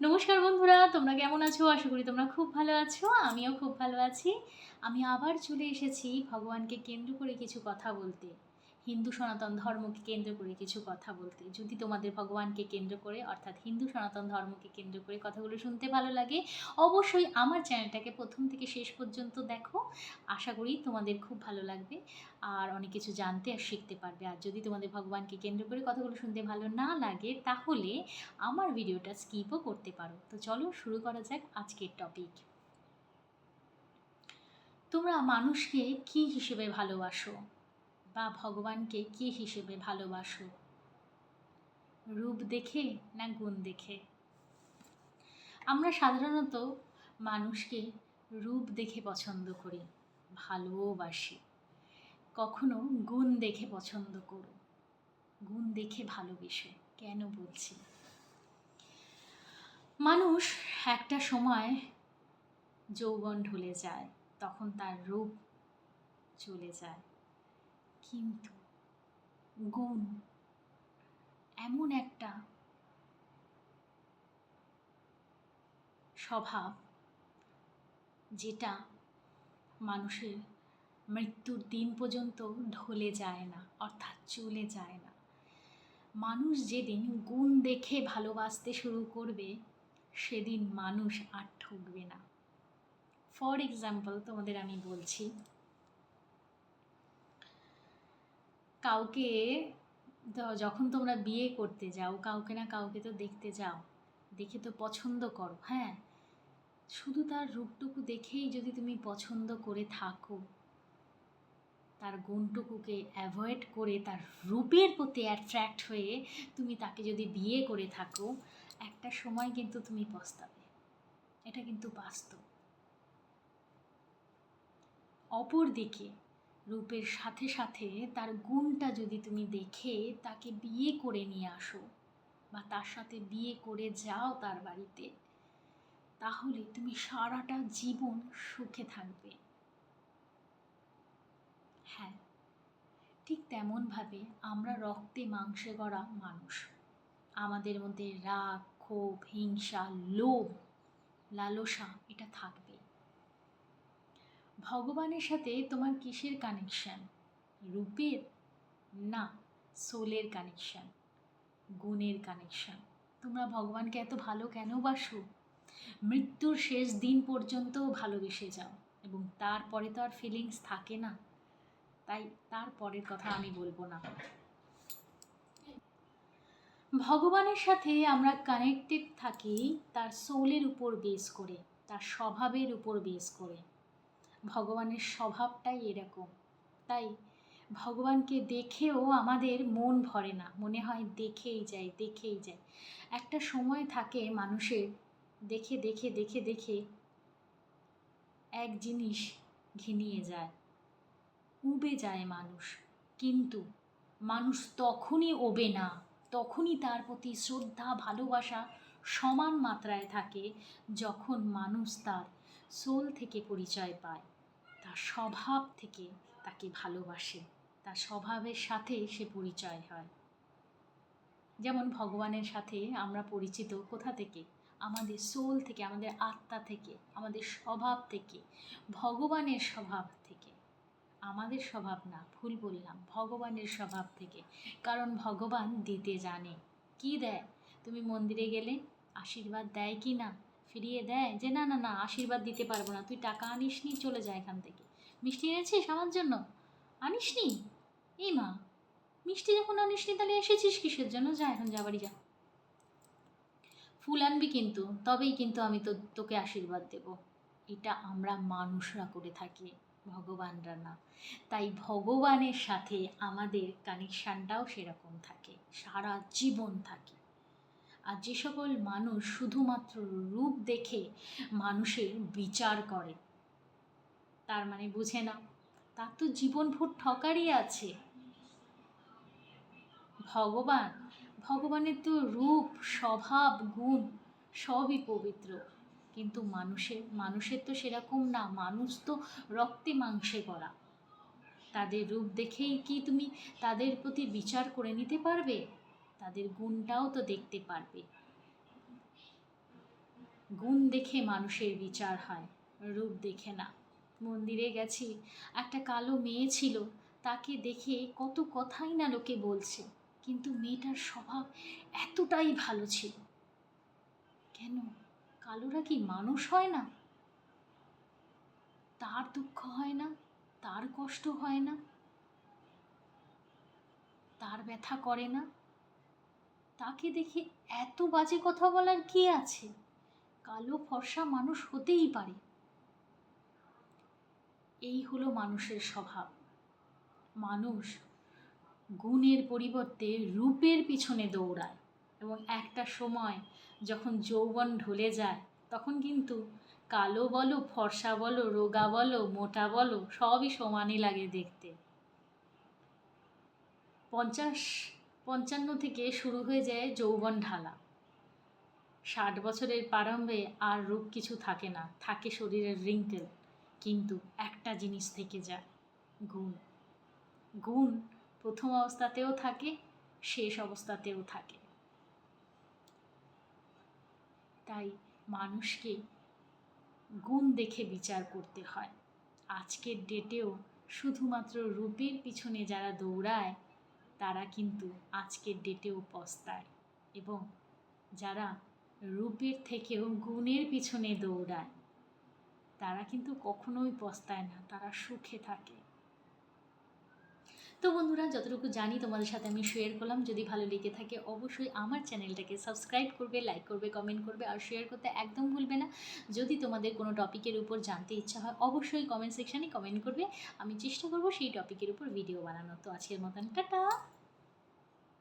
নমস্কার বন্ধুরা, তোমরা কেমন আছো? আশা করি তোমরা খুব ভালো আছো, আমিও খুব ভালো আছি। আমি আবার চলে এসেছি ভগবানকে কেন্দ্র করে কিছু কথা বলতে। হিন্দু সনাতন ধর্মকে কেন্দ্র করে কিছু কথা বলতে। যদি তোমাদের ভগবানকে কেন্দ্র করে, অর্থাৎ হিন্দু সনাতন ধর্মকে কেন্দ্র করে কথাগুলো শুনতে ভালো লাগে, অবশ্যই আমার চ্যানেলটাকে প্রথম থেকে শেষ পর্যন্ত দেখো। আশা করি তোমাদের খুব ভালো লাগবে, আর অনেক কিছু জানতে আর শিখতে পারবে। আর যদি তোমাদের ভগবানকে কেন্দ্র করে কথাগুলো শুনতে ভালো না লাগে, তাহলে আমার ভিডিওটা স্কিপও করতে পারো। তো চলো শুরু করা যাক আজকের টপিক। তোমরা মানুষকে কি হিসেবে ভালোবাসো? বা ভগবানকে কি হিসেবে ভালোবাসো? রূপ দেখে না গুণ দেখে? আমরা সাধারণত মানুষকে রূপ দেখে পছন্দ করি, ভালোবাসি। কখনো গুণ দেখে পছন্দ করো, গুণ দেখে ভালোবেসো, কেন বলছি? মানুষ একটা সময় যৌবন ঢলে যায়, তখন তার রূপ চলে যায়। কিন্তু গুণ এমন একটা স্বভাব যেটা মানুষের মৃত্যুর দিন পর্যন্ত ঢলে যায় না, অর্থাৎ চলে যায় না। মানুষ যেদিন গুণ দেখে ভালোবাসতে শুরু করবে, সেদিন মানুষ আর ঠকবে না। ফর এক্সাম্পল তোমাদের আমি বলছি কাউকে যখন তোমরা বিয়ে করতে যাও, কাউকে না কাউকে তো দেখতে যাও। দেখে তো পছন্দ করো হ্যাঁ? শুধু তার রূপটুকু দেখেই যদি তুমি পছন্দ করে থাকো, তার গুণটুকুকে অ্যাভয়েড করে, তার রূপের প্রতি অ্যাট্রাক্ট হয়ে তুমি তাকে যদি বিয়ে করে থাকো, একটা সময় কিন্তু তুমি পস্তাবে। এটা কিন্তু বাস্তব। অপরদিকে রূপের সাথে সাথে তার গুণটা যদি তুমি দেখে তাকে বিয়ে করে নিয়ে আসো বা তার সাথে বিয়ে করে যাও তার বাড়িতে, তাহলে তুমি সারাটা জীবন সুখে থাকবে। হ্যাঁ ঠিক তেমনভাবে আমরা রক্তে মাংসে গড়া মানুষ। আমাদের মধ্যে রাগ, ক্ষোভ, হিংসা, লোভ, লালসা এটা থাকবে। ভগবানের সাথে তোমার কিসের কানেকশান রূপের? না সোলের কানেকশান গুণের কানেকশান তোমরা ভগবানকে এত ভালো কেন বাসো? মৃত্যুর শেষ দিন পর্যন্ত ভালোবেসে যাও এবং তারপরে তো আর ফিলিংস থাকে না। তাই তারপরের কথা আমি বলব না। ভগবানের সাথে আমরা কানেক্টেড থাকি তার সোলের উপর বেস করে, তার স্বভাবের উপর বেস করে। ভগবানের স্বভাবটাই এরকম। তাই ভগবানকে দেখেও আমাদের মন ভরে না। মনে হয় দেখেই যাই দেখেই যাই একটা সময় থাকে মানুষের দেখে দেখে দেখে দেখে এক জিনিস ঘিনিয়ে যায়। উবে যায় মানুষ। কিন্তু মানুষ তখনই ওবে না। তখনই তার প্রতি শ্রদ্ধা, ভালোবাসা সমান মাত্রায় থাকে যখন মানুষ তার সোল থেকে পরিচয় পায়। তার স্বভাব থেকে তাকে ভালোবাসে। তার স্বভাবের সাথে সে পরিচয় হয়। যেমন ভগবানের সাথে আমরা পরিচিত কোথা থেকে? আমাদের সোল থেকে, আমাদের আত্মা থেকে, আমাদের স্বভাব থেকে, ভগবানের স্বভাব থেকে। আমাদের স্বভাব না, ভুল বললাম, ভগবানের স্বভাব থেকে। কারণ ভগবান দিতে জানে। কি দেয়? তুমি মন্দিরে গেলে আশীর্বাদ দেয় কি না? ফিরিয়ে দেয় যে, না না না, আশীর্বাদ দিতে পারব না। তুই টাকা আনিস নি চলে যায় এখান থেকে। মিষ্টি এনেছিস আমার জন্য? আনিস নি এই মা, মিষ্টি যখন আনিস নি তাহলে এসেছিস কিসের জন্য? যা, এখন যা বাড়ি যা। ফুল আনবি কিন্তু, তবেই কিন্তু আমি তো, তোকে আশীর্বাদ দেব। এটা আমরা মানুষরা করে থাকি, ভগবানরা না। তাই ভগবানের সাথে আমাদের কানেকশানটাও সেরকম থাকে, সারা জীবন থাকে। আর যে সকল মানুষ শুধুমাত্র রূপ দেখে মানুষের বিচার করে, তার মানে বুঝে না, তার তো জীবনভর ঠকারই আছে। ভগবান, ভগবানের তো রূপ, স্বভাব, গুণ সবই পবিত্র, কিন্তু মানুষের মানুষের তো সেরকম না, মানুষ তো রক্তে মাংসে করা তাদের রূপ দেখেই কি তুমি তাদের প্রতি বিচার করে নিতে পারবে? তাদের গুণটাও তো দেখতে পারবে। গুণ দেখে মানুষের বিচার হয়, রূপ দেখে না। মন্দিরে গেছি, একটা কালো মেয়ে ছিল, তাকে দেখে কত কথাই না লোকে বলছে, কিন্তু মেয়েটার স্বভাব এতটাই ভালো ছিল। কেন? কালোরা কি মানুষ হয় না? তার দুঃখ হয় না? তার কষ্ট হয় না? তার ব্যথা করে না? তাকে দেখে এত বাজে কথা বলার কি আছে? কালো ফর্সা মানুষ হতেই পারে। এই হলো মানুষের স্বভাব। মানুষ গুণের পরিবর্তে রূপের পিছনে দৌড়ায় এবং একটা সময় যখন যৌবন ঢলে যায়, তখন কিন্তু কালো বলো, ফর্সা বলো, রোগা বলো, মোটা বলো, সবই সমানই লাগে দেখতে। পঞ্চাশ পঞ্চান্ন থেকে শুরু হয়ে যায় যৌবন ঢালা। ষাট বছরের প্রারম্ভে আর রূপ কিছু থাকে না, থাকে শরীরের রিঙ্কেল। কিন্তু একটা জিনিস থেকে যায়, গুণ। গুণ প্রথম অবস্থাতেও থাকে, শেষ অবস্থাতেও থাকে। তাই মানুষকে গুণ দেখে বিচার করতে হয়। আজকের ডেটেও শুধুমাত্র রূপের পিছনে যারা দৌড়ায় তারা কিন্তু আজকের ডেটেও পস্তায়। এবং যারা রূপের থেকেও গুণের পিছনে দৌড়ায়, তারা কিন্তু কখনোই পস্তায় না, তারা সুখে থাকে। তো বন্ধুরা, যতটুকু জানি তোমাদের সাথে আমি শেয়ার করলাম। যদি ভালো লেগে থাকে, অবশ্যই আমার চ্যানেলটাকে সাবস্ক্রাইব করবে লাইক করবে কমেন্ট করবে আর শেয়ার করতে একদম ভুলবে না। যদি তোমাদের কোনো টপিকের উপর জানতে ইচ্ছা হয়, অবশ্যই কমেন্ট সেকশানে কমেন্ট করবে। আমি চেষ্টা করব সেই টপিকের উপর ভিডিও বানানো তো আজকের মতন, টাটা!